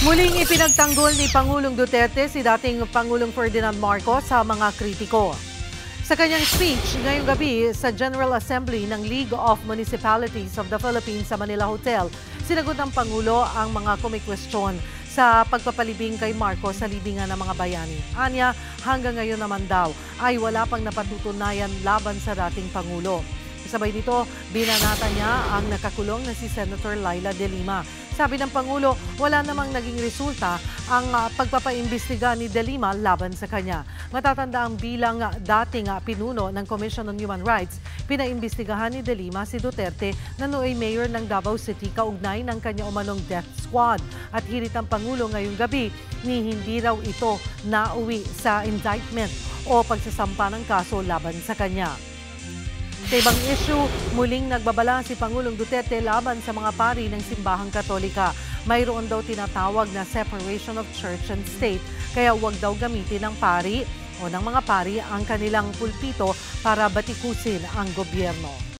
Muling ipinagtanggol ni Pangulong Duterte si dating Pangulong Ferdinand Marcos sa mga kritiko. Sa kanyang speech ngayong gabi sa General Assembly ng League of Municipalities of the Philippines sa Manila Hotel, sinagot ng Pangulo ang mga kumikwestiyon sa pagpapalibing kay Marcos sa libingan ng mga bayani. Anya, hanggang ngayon naman daw ay wala pang napatutunayan laban sa dating Pangulo. Sabay nito, binanata niya ang nakakulong na si Senator Laila De Lima. Sabi ng Pangulo, wala namang naging resulta ang uh, pagpapaimbestiga ni De Lima laban sa kanya. Matatanda ang bilang uh, dating uh, pinuno ng Commission on Human Rights, pinaimbestigahan ni De Lima si Duterte na nooy mayor ng Davao City kaugnay ng kanya umanong death squad. At hirit ang Pangulo ngayong gabi ni hindi raw ito nauwi sa indictment o pagsasampa ng kaso laban sa kanya. Sa ibang issue, muling nagbabala si Pangulong Duterte laban sa mga pari ng simbahang katolika. Mayroon daw tinatawag na separation of church and state, kaya huwag daw gamitin ng pari o ng mga pari ang kanilang pulpito para batikusin ang gobyerno.